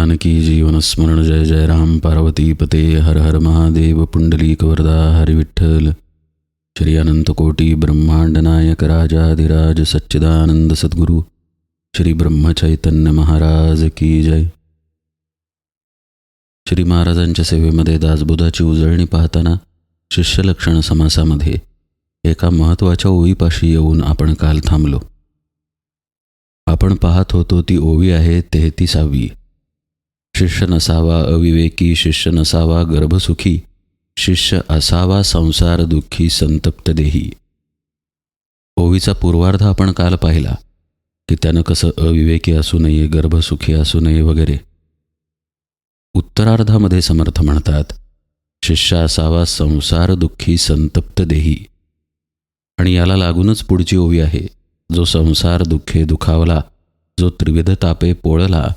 जानकी जीवनस्मरण जय जय राम। पार्वती पते हर हर महादेव। पुंडलीक वरदा हरि विठ्ठल। श्री अनंत कोटी ब्रह्मांड नायक राजाधिराज सच्चिदानंद सद्गुरु। श्री ब्रह्मचैतन्य महाराज की जय। श्री महाराजांच्या सेवेमध्ये दासबोधाची उजळणी पाहताना शिष्यलक्षण समासामध्ये एका महत्त्वाच्या ओळीपाशी येऊन आपण काल थांबलो. आपण पाहत होतो ती ओवी आहे तेहतीसावी. शिष्य नसावा अविवेकी शिष्य नसावा गर्भसुखी शिष्य असावा संसार दुःखी संतप्त देही. ओवीचा पूर्वार्ध आपण काल पाहिला की त्यानं कसं अविवेकी असू नये गर्भसुखी असू नये वगैरे. उत्तरार्धामध्ये समर्थ म्हणतात शिष्य असावा संसार दुःखी संतप्त देही. आणि याला लागूनच पुढची ओवी आहे जो संसार दुःखे दुखावला जो त्रिविध तापे पोळला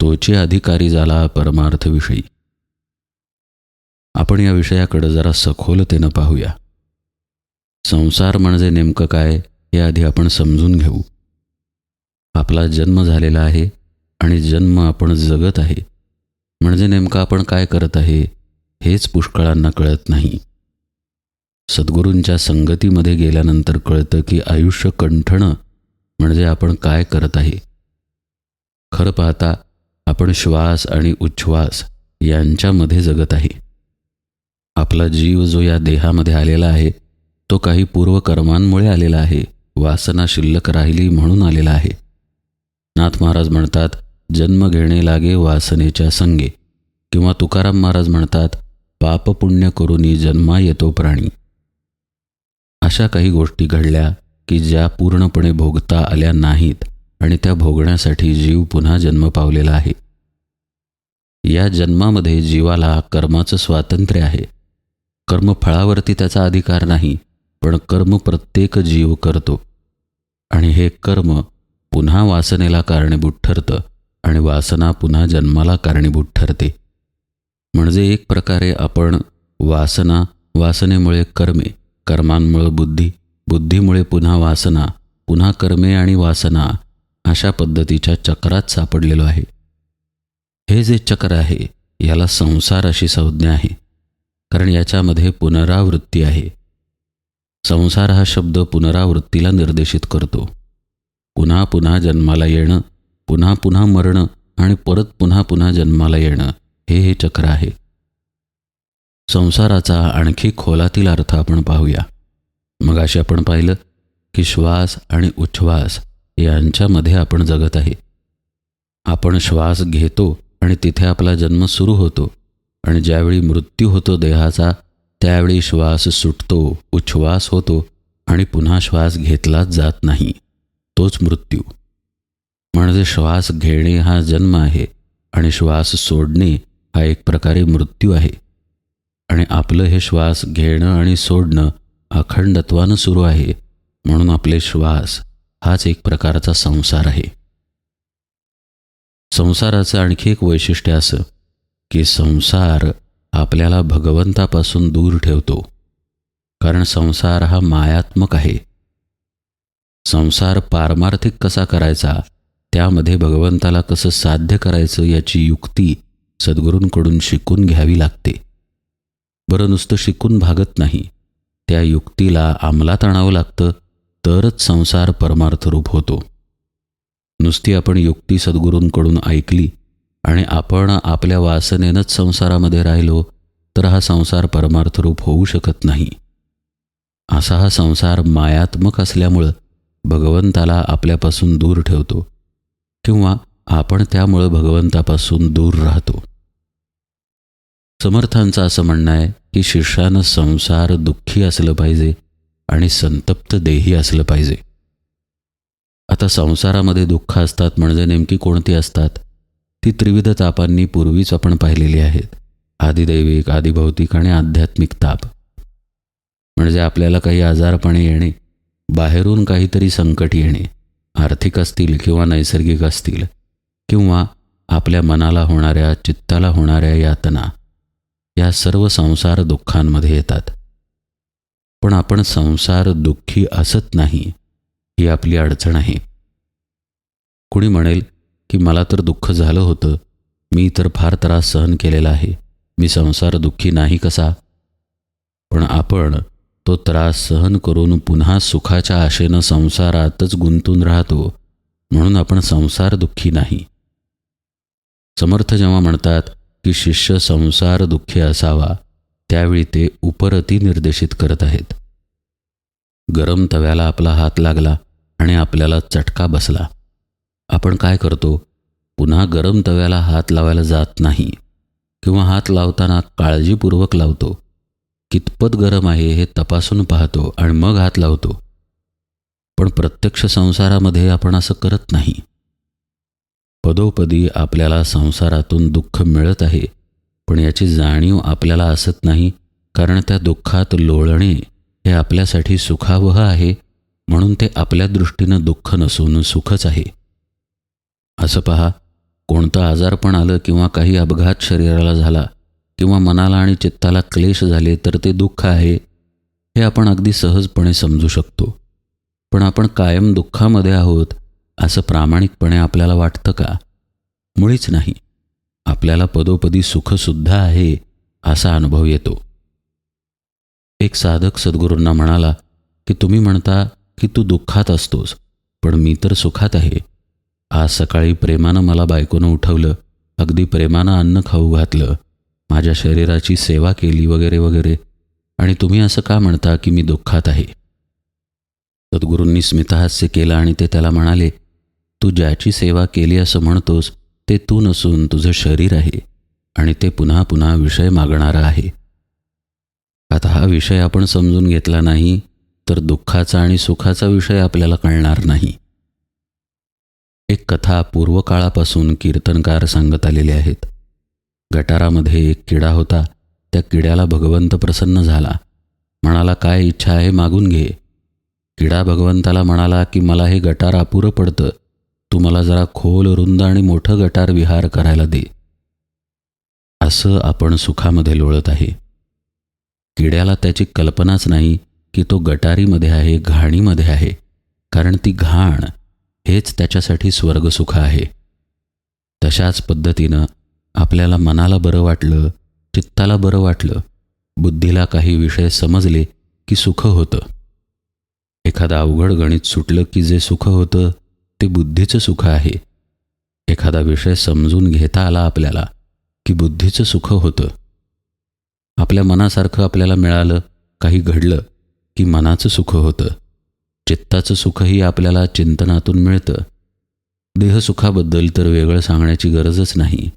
तोचे अधिकारी झाला परमार्थविषयी. आपण या विषयाकडे जरा सखोलतेनं पाहूया. संसार म्हणजे नेमकं काय हे आधी आपण समजून घेऊ. आपला जन्म झालेला आहे आणि जन्म आपण जगत आहे. म्हणजे नेमकं आपण काय करत आहे हेच पुष्कळांना कळत नाही. सद्गुरूंच्या संगतीमध्ये गेल्यानंतर कळतं की आयुष्य कंठणं म्हणजे आपण काय करत आहे. खरं पाहता आपण श्वास आणि उच्छ्वास यांच्यामध्ये जगत आहे. आपला जीव जो या देहामध्ये आलेला आहे तो काही पूर्वकर्मांमुळे आलेला आहे वासना शिल्लक राहिली म्हणून आलेला आहे. नाथ महाराज म्हणतात जन्म घेणे लागे वासनेच्या संगे किंवा तुकाराम महाराज म्हणतात पाप पुण्य करूनी जन्मा येतो प्राणी. अशा काही गोष्टी घडल्या की ज्या पूर्णपणे भोगता आल्या नाहीत. आणि त्या भोगण्यासाठी जीव पुन्हा जन्म पावलेला आहे. या जन्मामध्ये जीवाला कर्माचं स्वातंत्र्य आहे. कर्मफळावरती त्याचा अधिकार नाही पण कर्म प्रत्येक जीव करतो. आणि हे कर्म पुन्हा वासनेला कारणीभूत ठरतं आणि वासना पुन्हा जन्माला कारणीभूत ठरते. म्हणजे एक प्रकारे आपण वासना वासनेमुळे कर्मे कर्मांमुळे बुद्धी बुद्धीमुळे पुन्हा वासना पुन्हा कर्मे आणि वासना अशा पद्धतीच्या चक्रात सापडलेलो आहे. हे जे चक्र आहे याला संसार अशी संज्ञा आहे कारण याच्यामध्ये पुनरावृत्ती आहे. संसार हा शब्द पुनरावृत्तीला निर्देशित करतो. पुन्हा पुन्हा जन्माला येणं पुन्हा पुन्हा मरणं आणि परत पुन्हा पुन्हा जन्माला येणं हे हे चक्र आहे. संसाराचा आणखी खोलातील अर्थ आपण पाहूया. मग अशी आपण पाहिलं की श्वास आणि उच्छ्वास यांच्यामध्ये आपण जगत आहे. आपण श्वास घेतो आणि तिथे आपला जन्म सुरू होतो आणि ज्यावेळी मृत्यू होतो देहाचा त्यावेळी श्वास सुटतो उच्छ्वास होतो आणि पुन्हा श्वास घेतलाच जात नाही. तोच मृत्यू. म्हणजे श्वास घेणे हा जन्म आहे आणि श्वास सोडणे हा एक प्रकारे मृत्यू आहे. आणि आपलं हे श्वास घेणं आणि सोडणं अखंडत्वानं सुरू आहे. म्हणून आपले श्वास हाच एक प्रकारचा संसार आहे. संसाराचं आणखी एक वैशिष्ट्य असं की संसार आपल्याला भगवंतापासून दूर ठेवतो. कारण संसार हा मायात्मक आहे. संसार पारमार्थिक कसा करायचा त्यामध्ये भगवंताला कसं साध्य करायचं याची युक्ती सद्गुरूंकडून शिकून घ्यावी लागते. बरं नुसतं शिकून भागत नाही. त्या युक्तीला अंमलात आणावं लागतं तरच संसार परमार्थरूप होतो. नुसती आपण युक्ती सद्गुरूंकडून ऐकली आणि आपण आपल्या वासनेनंच संसारामध्ये राहिलो तर हा संसार परमार्थरूप होऊ शकत नाही. असा हा संसार मायात्मक असल्यामुळं भगवंताला आपल्यापासून दूर ठेवतो किंवा आपण त्यामुळं भगवंतापासून दूर राहतो. समर्थांचं असं म्हणणं आहे की शिष्यानं संसार दुःखी असलं पाहिजे आणि संतप्त देही असलं पाहिजे. आता संसारामध्ये दुःख असतात म्हणजे नेमकी कोणती असतात? ती त्रिविध तापांनी पूर्वीच आपण पाहिलेली आहेत. आदिदैविक आदिभौतिक आणि आध्यात्मिक ताप. म्हणजे आपल्याला काही आजारपणे येणे बाहेरून काहीतरी संकट येणे आर्थिक असतील किंवा नैसर्गिक असतील किंवा आपल्या मनाला होणाऱ्या चित्ताला होणाऱ्या यातना या सर्व संसार दुःखांमध्ये येतात. पण आपण संसार दुःखी असत नाही ही आपली अडचण आहे. कुणी म्हणेल की मला तर दुःख झालं होतं मी तर फार त्रास सहन केलेला आहे मी संसार दुःखी नाही कसा? पण आपण तो त्रास सहन करून पुन्हा सुखाच्या आशेनं संसारातच गुंतून राहतो म्हणून आपण संसार दुःखी नाही. समर्थ जेव्हा म्हणतात की शिष्य संसार दुःखी असावा त्यावेळी ते उपरती निर्देशित करत आहेत. गरम तव्याला आपला हात लागला आणि आपल्याला चटका बसला. आपण काय करतो? पुन्हा गरम तव्याला हात लावायला जात नाही किंवा हात लावताना काळजीपूर्वक लावतो. कितपत गरम आहे हे तपासून पाहतो आणि मग हात लावतो. पण प्रत्यक्ष संसारामध्ये आपण असं करत नाही. पदोपदी आपल्याला संसारातून दुःख मिळत आहे. पण याची जाणीव आपल्याला असत नाही कारण त्या दुःखात लोळणे हे आपल्यासाठी सुखावह आहे म्हणून ते आपल्या दृष्टीनं दुःख नसून सुखच आहे. असं पहा कोणतं आजारपण आलं किंवा काही अपघात शरीराला झाला किंवा मनाला आणि चित्ताला क्लेश झाले तर ते दुःख आहे हे आपण अगदी सहजपणे समजू शकतो. पण आपण कायम दुःखामध्ये आहोत असं प्रामाणिकपणे आपल्याला वाटतं का? मुळीच नाही. आपल्याला पदोपदी सुखसुद्धा आहे असा अनुभव येतो. एक साधक सद्गुरूंना म्हणाला की तुम्ही म्हणता की तू दुःखात असतोस पण मी तर सुखात आहे. आज सकाळी प्रेमानं मला बायकोनं उठवलं अगदी प्रेमानं अन्न खाऊ घातलं माझ्या शरीराची सेवा केली वगैरे वगैरे आणि तुम्ही असं का म्हणता की मी दुःखात आहे? सद्गुरूंनी स्मितहास्य केलं आणि ते त्याला म्हणाले तू ज्याची सेवा केली असं म्हणतोस ते तू नसून तुझं शरीर आहे आणि ते पुन्हा पुन्हा विषय मागणारं आहे. आता हा विषय आपण समजून घेतला नाही तर दुःखाचा आणि सुखाचा विषय आपल्याला कळणार नाही. एक कथा पूर्वकाळापासून कीर्तनकार सांगत आलेले आहेत. गटारामध्ये एक किडा होता त्या किड्याला भगवंत प्रसन्न झाला. म्हणाला काय इच्छा आहे मागून घे. किडा भगवंताला म्हणाला की मला हे गटार अपुरं पडतं. तू मला जरा खोल रुंद आणि मोठं गटार विहार करायला दे. असं आपण सुखामध्ये लोळत आहे. किड्याला त्याची कल्पनाच नाही की तो गटारीमध्ये आहे घाणीमध्ये आहे कारण ती घाण हेच त्याच्यासाठी स्वर्गसुख आहे. तशाच पद्धतीनं आपल्याला मनाला बरं वाटलं चित्ताला बरं वाटलं बुद्धीला काही विषय समजले की सुख होतं. एखादं अवघड गणित सुटलं की जे सुख होतं ते बुद्धीचं सुख आहे. एखादा विषय समजून घेता आला आपल्याला की बुद्धीचं सुख होतं. आपल्या मनासारखं आपल्याला मिळालं काही घडलं की मनाचं सुख होतं. चित्ताचं सुखही आपल्याला चिंतनातून मिळतं. देहसुखाबद्दल तर वेगळं सांगण्याची गरजच नाही.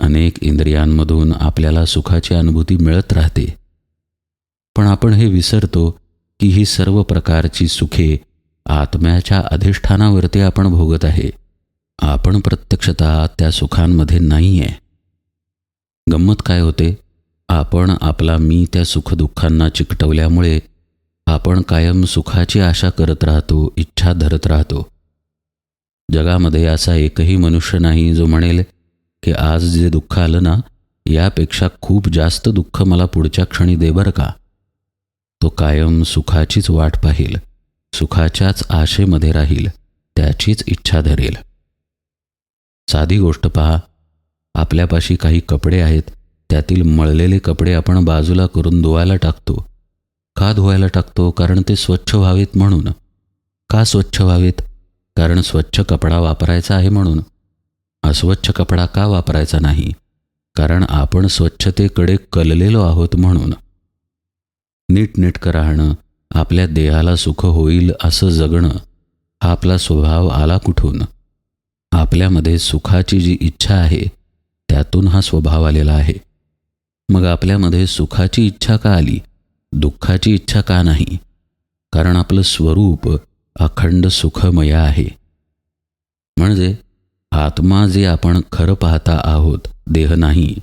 अनेक इंद्रियांमधून आपल्याला सुखाची अनुभूती मिळत राहते. पण आपण हे विसरतो की ही सर्व प्रकारची सुखे आत्म्याच्या अधिष्ठानावरती आपण भोगत आहे. आपण प्रत्यक्षतः त्या सुखांमध्ये नाही आहे गंमत काय होते? आपण आपला मी त्या सुखदुःखांना चिकटवल्यामुळे आपण कायम सुखाची आशा करत राहतो इच्छा धरत राहतो. जगामध्ये असा एकही मनुष्य नाही जो म्हणेल की आज जे दुःख आलं ना यापेक्षा खूप जास्त दुःख मला पुढच्या क्षणी दे बरं का? तो कायम सुखाचीच वाट पाहिल. सुखाच्याच आशेमध्ये राहील त्याचीच इच्छा धरेल. साधी गोष्ट पहा आपल्यापाशी काही कपडे आहेत त्यातील मळलेले कपडे आपण बाजूला करून धुवायला टाकतो. का धुवायला टाकतो? कारण ते स्वच्छ व्हावेत म्हणून. का स्वच्छ व्हावेत? कारण स्वच्छ कपडा वापरायचा आहे म्हणून. अस्वच्छ कपडा का वापरायचा नाही? कारण आपण स्वच्छतेकडे कललेलो आहोत म्हणून. नीटनेटकं राहणं आपल्या देहाला सुख होईल असं जगणं हा आपला स्वभाव आला कुठून? आपल्यामध्ये सुखाची जी इच्छा आहे त्यातून हा स्वभाव आलेला आहे. मग आपल्यामध्ये सुखाची इच्छा का आली? दुःखाची इच्छा का नाही? कारण आपलं स्वरूप अखंड सुखमय आहे. म्हणजे आत्मा जे आपण खरं पाहता आहोत देह नाही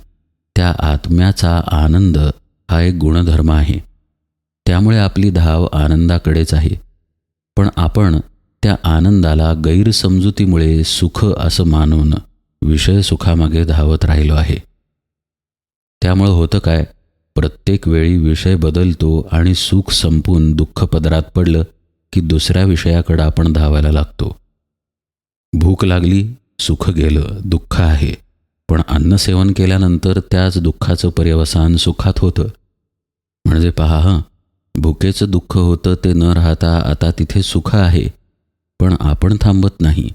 त्या आत्म्याचा आनंद हा एक गुणधर्म आहे. त्यामुळे आपली धाव आनंदाकडेच आहे. पण आपण त्या आनंदाला गैरसमजुतीमुळे सुख असं मानून विषय सुखामागे धावत राहिलो आहे. त्यामुळं होतं काय? प्रत्येक वेळी विषय बदलतो आणि सुख संपून दुःख पदरात पडलं की दुसऱ्या विषयाकडं आपण धावायला लागतो. भूक लागली सुख गेलं दुःख आहे. पण अन्नसेवन केल्यानंतर त्याच दुःखाचं पर्यवसान सुखात होतं. म्हणजे पहा हं. भुकेचं दुःख होतं ते न राहता आता तिथे सुख आहे पण आपण थांबत नाही.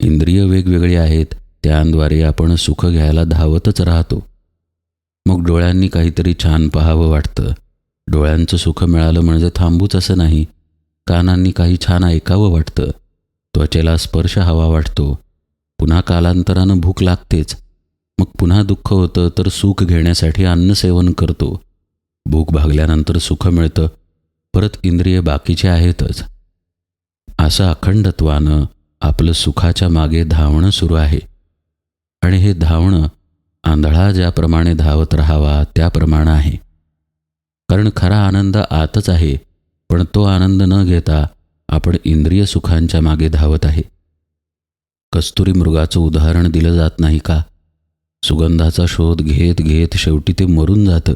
इंद्रिय वेगवेगळी आहेत त्यांद्वारे आपण सुख घ्यायला धावतच राहतो. मग डोळ्यांनी काहीतरी छान पाहावं वाटतं. डोळ्यांचं सुख मिळालं म्हणजे थांबूच असं नाही. कानांनी काही छान ऐकावं वाटतं. त्वचेला स्पर्श हवा वाटतो. पुन्हा कालांतरानं भूक लागतेच. मग पुन्हा दुःख होतं तर सुख घेण्यासाठी अन्नसेवन करतो. भूक भागल्यानंतर सुख मिळतं परत इंद्रिय बाकीचे आहेतच. असं अखंडत्वानं आपलं सुखाच्या मागे धावणं सुरू आहे. आणि हे धावणं आंधळा ज्याप्रमाणे धावत राहावा त्याप्रमाणे आहे. कारण खरा आनंद आतच आहे पण तो आनंद न घेता आपण इंद्रिय सुखांच्या मागे धावत आहे. कस्तुरी मृगाचं उदाहरण दिलं जात नाही का? सुगंधाचा शोध घेत घेत शेवटी ते मरून जातं.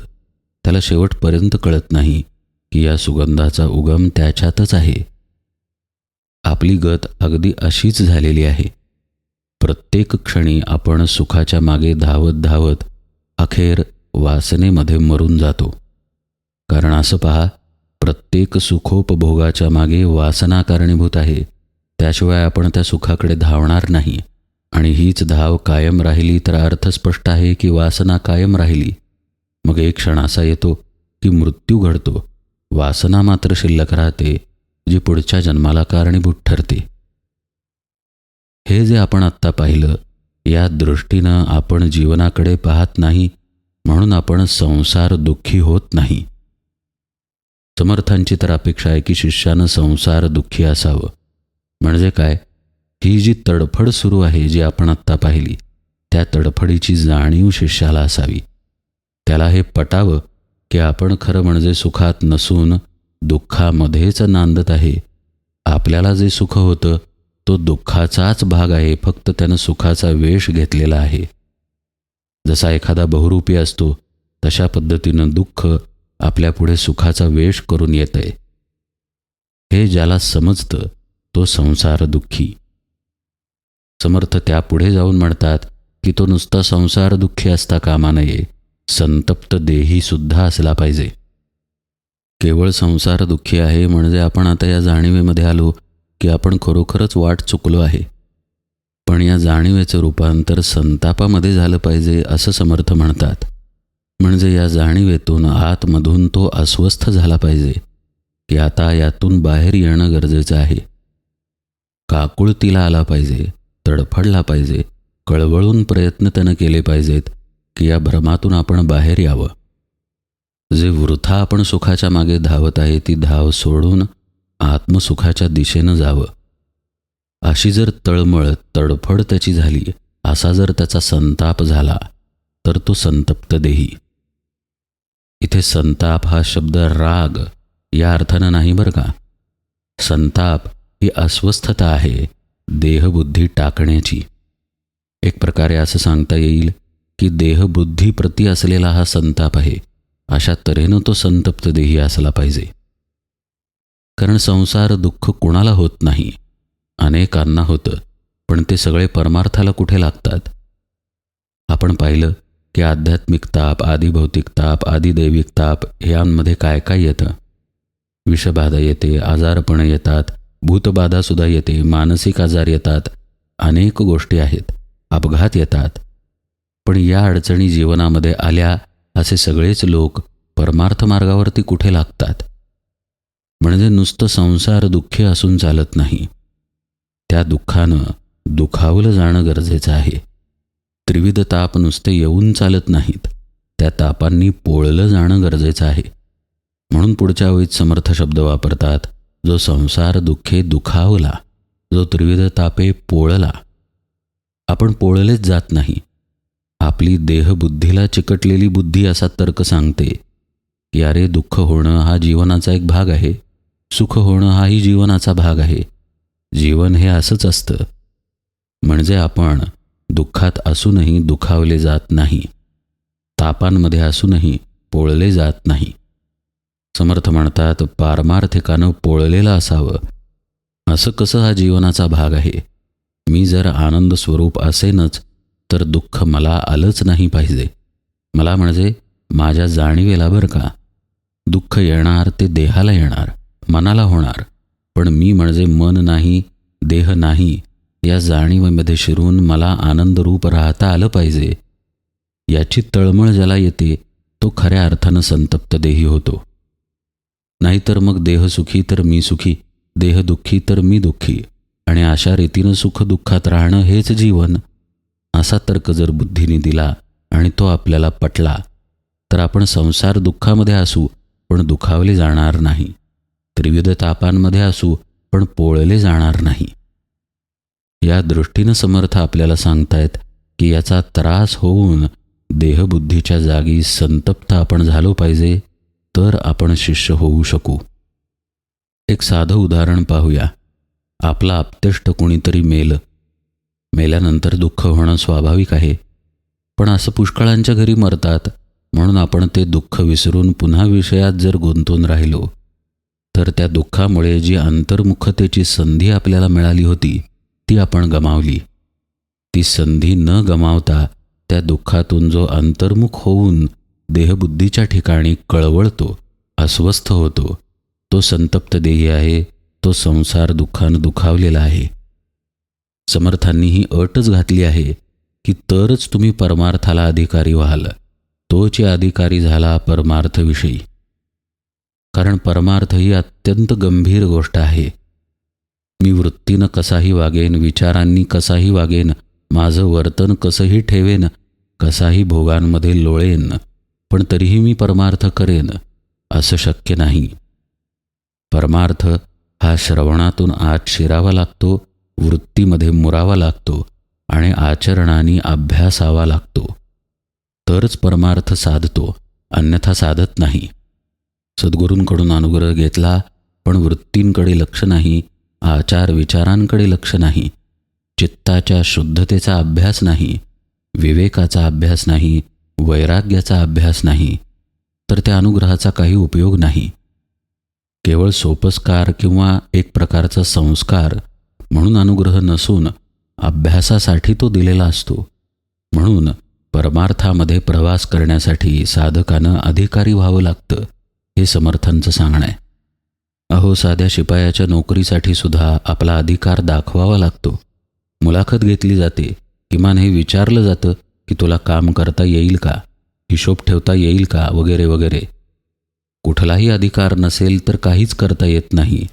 त्याला शेवटपर्यंत कळत नाही की या सुगंधाचा उगम त्याच्यातच आहे. आपली गत अगदी अशीच झालेली आहे. प्रत्येक क्षणी आपण सुखाच्या मागे धावत धावत अखेर वासनेमध्ये मरून जातो. कारण असं पहा प्रत्येक सुखोपभोगाच्या मागे वासना कारणीभूत आहे. त्याशिवाय आपण त्या सुखाकडे धावणार नाही. आणि हीच धाव कायम राहिली तर अर्थ स्पष्ट आहे की वासना कायम राहिली. मग एक क्षण असा येतो की मृत्यू घडतो. वासना मात्र शिल्लक राहते जी पुढच्या जन्माला कारणीभूत ठरते. हे जे आपण आत्ता पाहिलं या दृष्टीनं आपण जीवनाकडे पाहत नाही म्हणून आपण संसार दुःखी होत नाही. समर्थांची तर अपेक्षा आहे की शिष्यानं संसार दुःखी असावं. म्हणजे काय? ही जी तडफड सुरू आहे जी आपण आत्ता पाहिली त्या तडफडीची जाणीव शिष्याला असावी. त्याला हे पटावं की आपण खरं म्हणजे सुखात नसून दुःखामध्येच नांदत आहे. आपल्याला जे सुख होतं तो दुःखाचाच भाग आहे फक्त त्यानं सुखाचा वेश घेतलेला आहे. जसा एखादा बहुरूपी असतो तशा पद्धतीनं दुःख आपल्यापुढे सुखाचा वेश करून येत आहे. हे ज्याला समजतं तो संसार दुःखी. समर्थ त्यापुढे जाऊन म्हणतात की तो नुसता संसार दुःखी असता कामा नये. संतप्त देही सुद्धा असला पाहिजे. केवळ संसार दुःखी आहे म्हणजे आपण आता या जाणीवेमध्ये आलो की आपण खरोखरच वाट चुकलो आहे. पण या जाणीवेचं रूपांतर संतापामध्ये झालं पाहिजे असं समर्थ म्हणतात. म्हणजे या जाणीवेतून आतमधून तो अस्वस्थ झाला पाहिजे की आता यातून बाहेर येणं गरजेचं आहे. काकुळतीला आला पाहिजे तडफडला पाहिजे कळवळून प्रयत्न त्यानं केले पाहिजेत की या भ्रमातून आपण बाहेर यावं. जे वृथा आपण सुखाच्या मागे धावत आहे ती धाव सोडून आत्मसुखाच्या दिशेनं जावं. अशी जर तळमळ तडफड त्याची झाली असा जर त्याचा संताप झाला तर तो संतप्त देही. इथे संताप हा शब्द राग या अर्थानं नाही बरं का? संताप ही अस्वस्थता आहे देहबुद्धी टाकण्याची. एक प्रकारे असं सांगता येईल की देहबुद्धीप्रती असलेला हा संताप आहे. अशा तऱ्हेनं तो संतप्त देही असला पाहिजे. कारण संसार दुःख कोणाला होत नाही? अनेकांना होतं. पण ते सगळे परमार्थाला कुठे लागतात? आपण पाहिलं की आध्यात्मिक ताप आदिभौतिक ताप आदिदैविक ताप यांमध्ये काय काय येतं? विषबाधा येते आजारपणं येतात भूतबाधासुद्धा येते मानसिक आजार येतात अनेक गोष्टी आहेत अपघात येतात पण या अडचणी जीवनामध्ये आल्या असे सगळेच लोक परमार्थ मार्गावरती कुठे लागतात? म्हणजे नुसतं संसार दुःखी असून चालत नाही. त्या दुःखानं दुखावलं जाणं गरजेचं आहे. त्रिविध ताप नुसते येऊन चालत नाहीत. त्या तापांनी पोळलं जाणं गरजेचं आहे. म्हणून पुढच्या वेळीत समर्थ शब्द वापरतात जो संसार दुःखे दुखावला जो त्रिविध तापे पोळला. आपण पोळलेच जात नाही. आपली देहबुद्धीला चिकटलेली बुद्धी असा तर्क सांगते की अरे दुःख होणं हा जीवनाचा एक भाग आहे. सुख होणं हाही जीवनाचा भाग आहे. जीवन हे असंच असतं. म्हणजे आपण दुःखात असूनही दुखावले जात नाही. तापांमध्ये असूनही पोळले जात नाही. समर्थ म्हणतात पारमार्थिकानं पोळलेलं असावं. असं कसं हा जीवनाचा भाग आहे? मी जर आनंद स्वरूप असेनच तर दुःख मला आलंच नाही पाहिजे. मला म्हणजे माझ्या जाणीवेला बरं का. दुःख येणार ते देहाला येणार मनाला होणार. पण मी म्हणजे मन नाही देह नाही या जाणीवेमध्ये शिरून मला आनंदरूप राहता आलं पाहिजे. याची तळमळ ज्याला येते तो खऱ्या अर्थानं संतप्त देही होतो. नाहीतर मग देह सुखी तर मी सुखी देह दुःखी तर मी दुःखी. आणि अशा रीतीनं सुख दुःखात राहणं हेच जीवन. असा तर्क जर बुद्धीने दिला आणि तो आपल्याला पटला तर आपण संसार दुःखामध्ये असू पण दुखावले जाणार नाही. त्रिविध तापांमध्ये असू पण पोळले जाणार नाही. या दृष्टीनं समर्थ आपल्याला सांगतायत की याचा त्रास होऊन देहबुद्धीच्या जागी संतप्त आपण झालो पाहिजे तर आपण शिष्य होऊ शकू. एक साधं उदाहरण पाहूया. आपला आप्तेष्ट कोणीतरी मेलं मेल्यानंतर दुःख होणं स्वाभाविक आहे. पण असं पुष्कळांच्या घरी मरतात म्हणून आपण ते दुःख विसरून पुन्हा विषयात जर गुंतून राहिलो तर त्या दुःखामुळे जी अंतर्मुखतेची संधी आपल्याला मिळाली होती ती आपण गमावली. ती संधी न गमावता त्या दुःखातून जो अंतर्मुख होऊन देहबुद्धीच्या ठिकाणी कळवळतो अस्वस्थ होतो तो संतप्त देही आहे तो संसार दुःखानं दुखावलेला आहे. समर्थांनी ही अटच घातली आहे की तरच तुम्ही परमार्थाला अधिकारी व्हाल. तोची अधिकारी झाला परमार्थविषयी. कारण परमार्थ ही अत्यंत गंभीर गोष्ट आहे. मी वृत्तीनं कसाही वागेन विचारांनी कसाही वागेन माझं वर्तन कसंही ठेवेन कसाही भोगांमध्ये लोळेन पण तरीही मी परमार्थ करेन असं शक्य नाही. परमार्थ हा श्रवणातून आत शिरावा लागतो वृत्तीमध्ये मुरावा लागतो आणि आचरणाने अभ्यासावा लागतो. तरच परमार्थ साधतो अन्यथा साधत नाही. सद्गुरूंकडून अनुग्रह घेतला पण वृत्तींकडे लक्ष नाही आचार विचारांकडे लक्ष नाही चित्ताच्या शुद्धतेचा अभ्यास नाही विवेकाचा अभ्यास नाही वैराग्याचा अभ्यास नाही तर त्या अनुग्रहाचा काही उपयोग नाही. केवळ सोपस्कार किंवा एक प्रकारचा संस्कार म्हणून अनुग्रह नसून अभ्यासासाठी तो दिलेला असतो. म्हणून परमार्थामध्ये प्रवास करण्यासाठी साधकानं अधिकारी व्हावं लागतं हे समर्थांचं सांगणं आहे. अहो साध्या शिपायाच्या नोकरीसाठी सुद्धा आपला अधिकार दाखवावा लागतो. मुलाखत घेतली जाते. किमान हे विचारलं जातं की तुला काम करता येईल का? हिशोब ठेवता येईल का? वगैरे वगैरे. कुठलाही अधिकार नसेल तर काहीच करता येत नाही.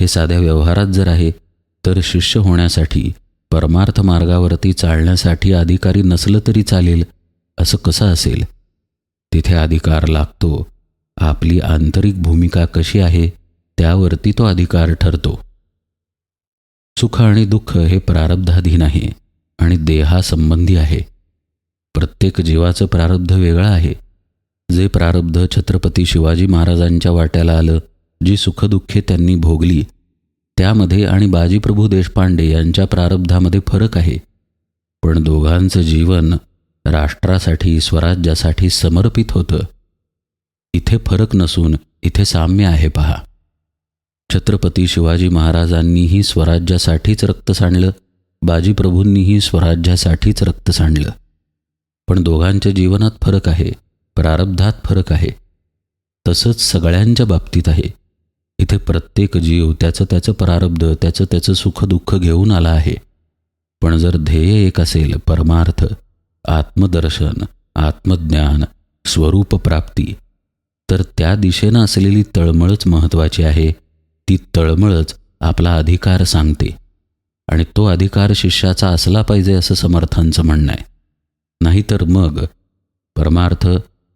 हे साध्या व्यवहारात जर आहे तर शिष्य होण्यासाठी परमार्थ मार्गावरती चालण्यासाठी अधिकारी नसलं तरी चालेल असं कसं असेल? तिथे अधिकार लागतो. आपली आंतरिक भूमिका कशी आहे त्यावरती तो अधिकार ठरतो. सुख आणि दुःख हे प्रारब्धाधीन आहे आणि देहासंबंधी आहे. प्रत्येक जीवाचं प्रारब्ध वेगळं आहे. जे प्रारब्ध छत्रपती शिवाजी महाराजांच्या वाट्याला आलं जी सुखदुःखे त्यांनी भोगली त्यामध्ये आणि बाजीप्रभू देशपांडे यांच्या प्रारब्धामध्ये फरक आहे. पण दोघांचं जीवन राष्ट्रासाठी स्वराज्यासाठी समर्पित होतं. इथे फरक नसून इथे साम्य आहे पहा. छत्रपती शिवाजी महाराजांनीही स्वराज्यासाठीच रक्त सांडलं बाजीप्रभूंनीही स्वराज्यासाठीच रक्त सांडलं. पण दोघांच्या जीवनात फरक आहे प्रारब्धात फरक आहे. तसंच सगळ्यांच्या बाबतीत आहे. इथे प्रत्येक जीव त्याचं त्याचं प्रारब्ध त्याचं त्याचं सुखदुःख घेऊन आला आहे. पण जर ध्येय एक असेल परमार्थ आत्मदर्शन आत्मज्ञान स्वरूपप्राप्ती तर त्या दिशेनं असलेली तळमळच महत्त्वाची आहे. ती तळमळच आपला अधिकार सांगते. आणि तो अधिकार शिष्याचा असला पाहिजे असं समर्थांचं म्हणणं आहे. नाहीतर मग परमार्थ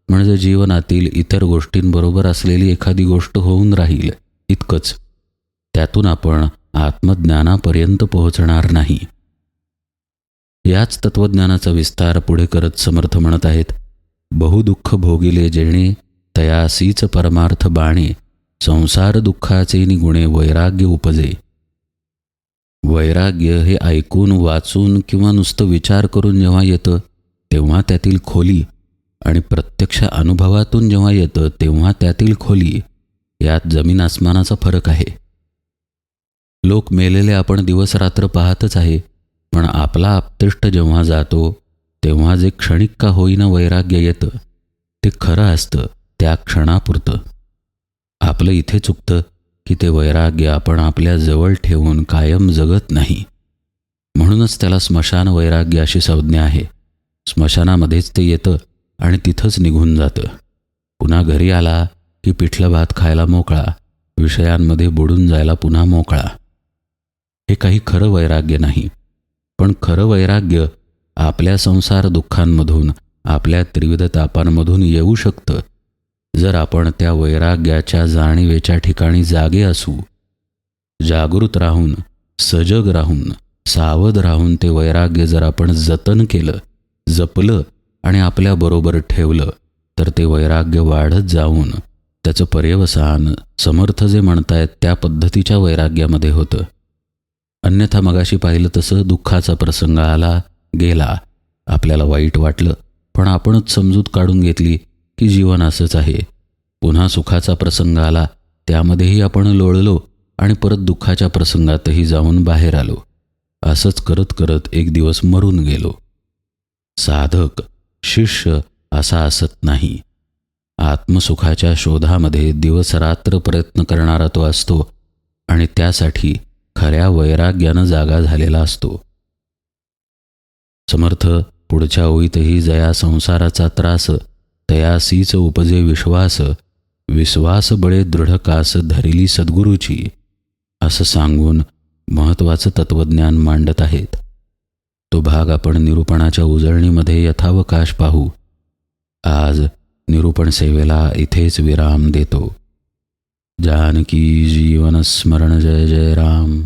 म्हणजे जीवनातील इतर गोष्टींबरोबर असलेली एखादी गोष्ट होऊन राहील. इतकंच. त्यातून आपण आत्मज्ञानापर्यंत पोहोचणार नाही. याच तत्वज्ञानाचा विस्तार पुढे करत समर्थ म्हणत आहेत बहुदुःख भोगिले जेणे तयासीच परमार्थ बाणे संसार दुःखाचे निगुणे वैराग्य उपजे. वैराग्य हे ऐकून वाचून किंवा नुसतं विचार करून जेव्हा येतं तेव्हा त्यातील खोली आणि प्रत्यक्ष अनुभवातून जेव्हा येतं तेव्हा त्यातील खोली यात जमीन आसमानाचा फरक आहे. लोक मेलेले आपण दिवस रात्र पाहतच आहे पण आपला आपतिष्ट जेव्हा जातो तेव्हा जे क्षणिक का होईना वैराग्य येतं ते खरं असतं त्या क्षणापुरतं. आपलं इथे चुकतं की ते वैराग्य आपण आपल्या जवळ ठेवून कायम जगत नाही. म्हणूनच त्याला स्मशान वैराग्य अशी संज्ञा आहे. स्मशानामध्येच ते येतं आणि तिथंच निघून जातं. पुन्हा घरी आला की पिठलं भात खायला मोकळा विषयांमध्ये बुडून जायला पुन्हा मोकळा. हे काही खरं वैराग्य नाही पण खरं वैराग्य आपल्या संसार दुःखांमधून आपल्या त्रिविध तापांमधून येऊ शकतं. जर आपण त्या वैराग्याच्या जाणीवेच्या ठिकाणी जागे असू जागृत राहून सजग राहून सावध राहून ते वैराग्य जर आपण जतन केलं जपलं आणि आपल्याबरोबर ठेवलं तर ते वैराग्य वाढत जाऊन त्याचं पर्यवसान समर्थ जे म्हणतायत त्या पद्धतीच्या वैराग्यामध्ये होतं. अन्यथा मगाशी पाहिलं तसं दुःखाचा प्रसंग आला गेला. आपल्याला वाईट वाटलं पण आपणच समजूत काढून घेतली की जीवन असंच आहे. पुन्हा सुखाचा प्रसंग आला त्यामध्येही आपण लोळलो आणि परत दुःखाच्या प्रसंगातही जाऊन बाहेर आलो. असंच करत करत एक दिवस मरून गेलो. साधक शिष्य असा असत नाही. आत्मसुखाच्या शोधामध्ये दिवसरात्र प्रयत्न करणारा तो असतो आणि त्यासाठी खऱ्या वैराग्यानं जागा झालेला असतो. समर्थ पुढच्या ओळीतही जया संसाराचा त्रास तयासीच उपजे विश्वास विश्वास बळे दृढ कास धरिली सद्गुरूची असं सांगून महत्त्वाचं तत्त्वज्ञान मांडत आहेत. तो भाग आपण निरूपणाच्या उजळणीमध्ये यथावकाश पाहू. आज निरूपण सेवेला इथेच विराम देतो. जानकी जीवन स्मरण जय जय राम.